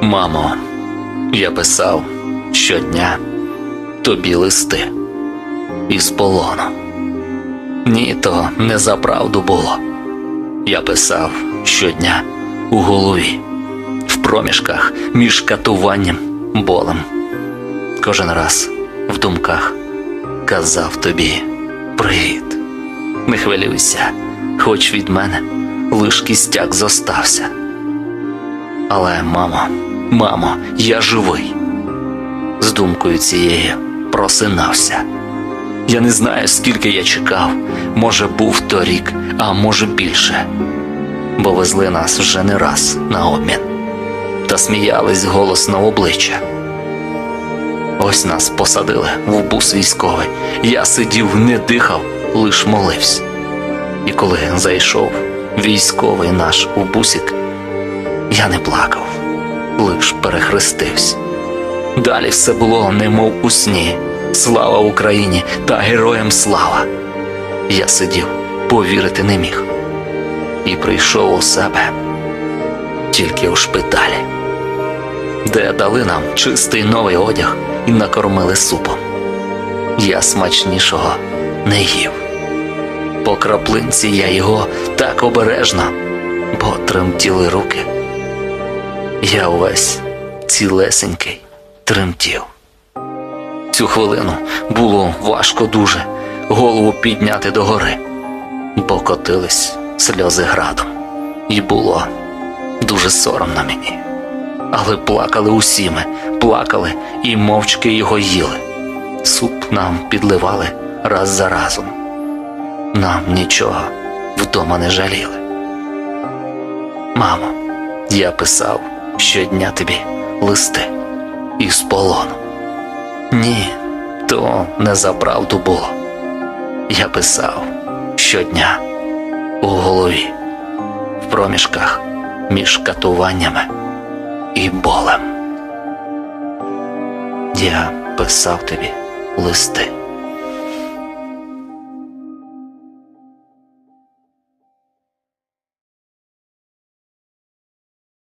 Мамо, я писав щодня тобі листи із полону. Ні, то не за правду було. Я писав щодня у голові, в проміжках між катуванням, болем. Кожен раз в думках казав тобі привіт. Не хвилюйся, хоч від мене лиш кістяк зостався. Але, мамо, мамо, я живий. З думкою цією просинався. Я не знаю, скільки я чекав. Може, був торік, а може більше. Бо везли нас вже не раз на обмін та сміялись голосно в обличчя. Ось нас посадили в бус військовий. Я сидів, не дихав, лиш молився. І коли зайшов військовий наш у бусик, я не плакав, лиш перехрестився. Далі все було, немов у сні. Слава Україні та героям слава. Я сидів, повірити не міг. І прийшов у себе тільки у шпиталі, де дали нам чистий новий одяг і накормили супом. Я смачнішого не їв. По краплинці я його так обережно, бо тремтіли руки. Я увесь цілесенький тремтів. Цю хвилину було важко дуже голову підняти догори, бо котились сльози градом, і було дуже соромно мені. Але плакали усі ми, плакали і мовчки його їли. Суп нам підливали раз за разом. Нам нічого вдома не жаліли. Мамо, я писав щодня тобі листи із полону. Ні, то не за правду було. Я писав щодня у голові, в проміжках між катуваннями і болем. Я писав тобі листи.